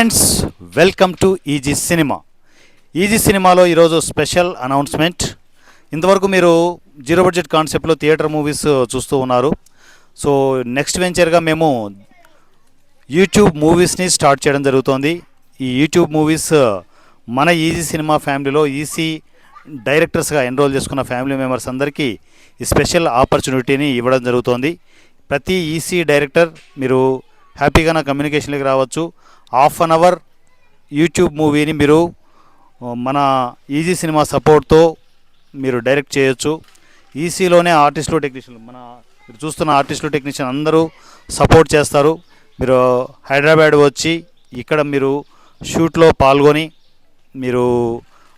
Friends welcome to Easy Cinema. Easy సినిమాలో ఈరోజు special announcement. ఇంతవరకు మీరు జీరో బడ్జెట్ కాన్సెప్ట్లో థియేటర్ మూవీస్ చూస్తూ ఉన్నారు. సో నెక్స్ట్ వెంచర్గా మేము యూట్యూబ్ మూవీస్ని స్టార్ట్ చేయడం జరుగుతోంది. ఈ యూట్యూబ్ మూవీస్ మన ఈజీ సినిమా ఫ్యామిలీలో ఈసీ డైరెక్టర్స్గా ఎన్రోల్ చేసుకున్న ఫ్యామిలీ మెంబర్స్ అందరికీ ఈ స్పెషల్ ఆపర్చునిటీని ఇవ్వడం జరుగుతోంది. ప్రతి ఈసీ డైరెక్టర్ మీరు హ్యాపీగా నా కమ్యూనికేషన్లోకి రావచ్చు. హాఫ్ అన్ అవర్ యూట్యూబ్ మూవీని మీరు మన ఈజీ సినిమా సపోర్ట్తో మీరు డైరెక్ట్ చేయొచ్చు. ఈసీలోనే ఆర్టిస్టులు టెక్నీషియన్లు మన మీరు చూస్తున్న ఆర్టిస్టులు టెక్నీషియన్ అందరూ సపోర్ట్ చేస్తారు. మీరు హైదరాబాద్ వచ్చి ఇక్కడ మీరు షూట్లో పాల్గొని మీరు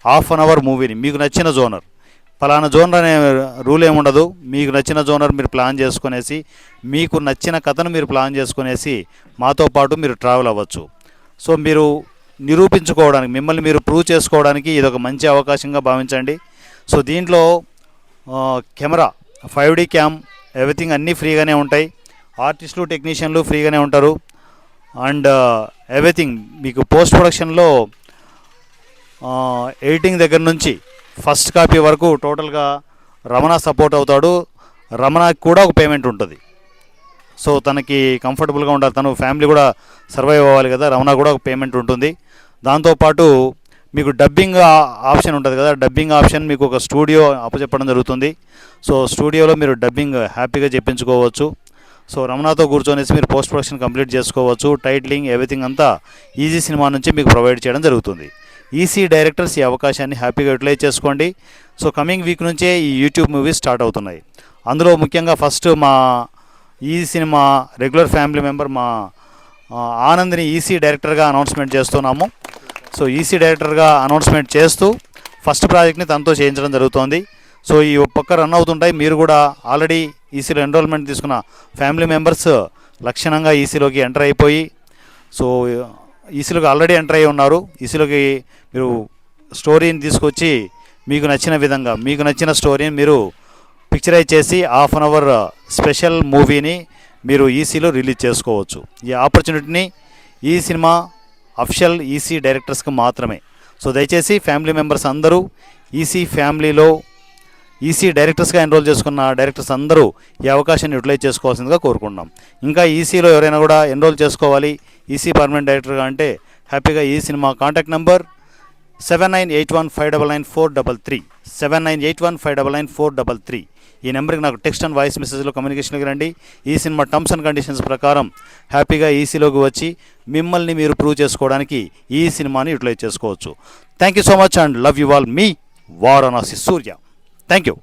హాఫ్ అన్ అవర్ మూవీని మీకు నచ్చిన జోనర్ ఫలానా జోనర్ అనే రూల్ ఏముండదు మీకు నచ్చిన జోనర్ మీరు ప్లాన్ చేసుకునేసి మీకు నచ్చిన కథను మీరు ప్లాన్ చేసుకునేసి మాతో పాటు మీరు ట్రావెల్ అవ్వచ్చు. సో మీరు నిరూపించుకోవడానికి మిమ్మల్ని మీరు ప్రూవ్ చేసుకోవడానికి ఇది ఒక మంచి అవకాశంగా భావించండి. సో దీంట్లో camera five D cam everything అన్నీ ఫ్రీగానే ఉంటాయి. ఆర్టిస్టులు టెక్నీషియన్లు ఫ్రీగానే ఉంటారు. అండ్ ఎవ్రీథింగ్ మీకు పోస్ట్ ప్రొడక్షన్లో ఎడిటింగ్ దగ్గర నుంచి ఫస్ట్ కాపీ వరకు టోటల్గా రమణ సపోర్ట్ అవుతాడు. రమణకి కూడా ఒక పేమెంట్ ఉంటుంది. సో తనకి కంఫర్టబుల్గా ఉండాలి. తను ఫ్యామిలీ కూడా సర్వైవ్ అవ్వాలి కదా. రమణ కూడా ఒక పేమెంట్ ఉంటుంది. దాంతోపాటు మీకు డబ్బింగ్ ఆప్షన్ ఉంటుంది కదా. డబ్బింగ్ ఆప్షన్ మీకు ఒక స్టూడియో అప్పచెప్పడం జరుగుతుంది. సో స్టూడియోలో మీరు డబ్బింగ్ హ్యాపీగా చెప్పించుకోవచ్చు. సో రమణతో కూర్చొనేసి మీరు పోస్ట్ ప్రొడక్షన్ కంప్లీట్ చేసుకోవచ్చు. టైటిలింగ్ ఎవ్రీథింగ్ అంతా ఈజీ సినిమా నుంచి మీకు ప్రొవైడ్ చేయడం జరుగుతుంది. ఈసీ డైరెక్టర్స్ ఈ అవకాశాన్ని హ్యాపీగా యూటిలైజ్ చేసుకోండి. సో కమింగ్ వీక్ నుంచే ఈ యూట్యూబ్ మూవీస్ స్టార్ట్ అవుతున్నాయి. అందులో ముఖ్యంగా ఫస్ట్ మా ఈ సినిమా రెగ్యులర్ ఫ్యామిలీ మెంబర్ మా ఆనందిని ఆనంద్ని ఈసీ డైరెక్టర్గా అనౌన్స్మెంట్ చేస్తున్నాము. సో ఈసీ డైరెక్టర్గా అనౌన్స్మెంట్ చేస్తూ ఫస్ట్ ప్రాజెక్ట్ని తనతో చేయించడం జరుగుతోంది. సో ఈ పక్క రన్ అవుతుంటాయి. మీరు కూడా ఆల్రెడీ ఈసీలో ఎన్రోల్మెంట్ తీసుకున్న ఫ్యామిలీ మెంబర్స్ లక్షణంగా ఈసీలోకి ఎంటర్ అయిపోయి సో ఈసీలోకి ఆల్రెడీ ఎంటర్ అయి ఉన్నారు. ఈసీలోకి మీరు స్టోరీని తీసుకొచ్చి మీకు నచ్చిన విధంగా మీకు నచ్చిన స్టోరీని మీరు పిక్చరైజ్ చేసి హాఫ్ అన్ అవర్ స్పెషల్ మూవీని మీరు ఈసీలో రిలీజ్ చేసుకోవచ్చు. ఈ ఆపర్చునిటీని ఈ సినిమా అఫిషియల్ ఈసీ డైరెక్టర్స్కి మాత్రమే. సో దయచేసి ఫ్యామిలీ మెంబర్స్ అందరూ ఈసీ ఫ్యామిలీలో ఈసీ డైరెక్టర్స్గా ఎన్రోల్ చేసుకున్న డైరెక్టర్స్ అందరూ ఈ అవకాశాన్ని యూటిలైజ్ చేసుకోవాల్సిందిగా కోరుకుంటున్నాం. ఇంకా ఈసీలో ఎవరైనా కూడా ఎన్రోల్ చేసుకోవాలి ఈసీ పర్మనెంట్ డైరెక్టర్గా అంటే హ్యాపీగా ఈ cinema contact number seven nine eight one five double nine four double three seven nine eight one five double nine four double three ఈ నెంబర్కి నాకు టెక్స్ట్ అండ్ వాయిస్ మెసేజ్లో కమ్యూనికేషన్కి రండి. ఈ సినిమా టర్మ్స్ అండ్ కండిషన్స్ ప్రకారం హ్యాపీగా ఈసీలోకి వచ్చి మిమ్మల్ని మీరు ప్రూవ్ చేసుకోవడానికి ఈ సినిమాని యూటిలైజ్ చేసుకోవచ్చు. Thank you so much and love you all me Varanasi Surya. Thank you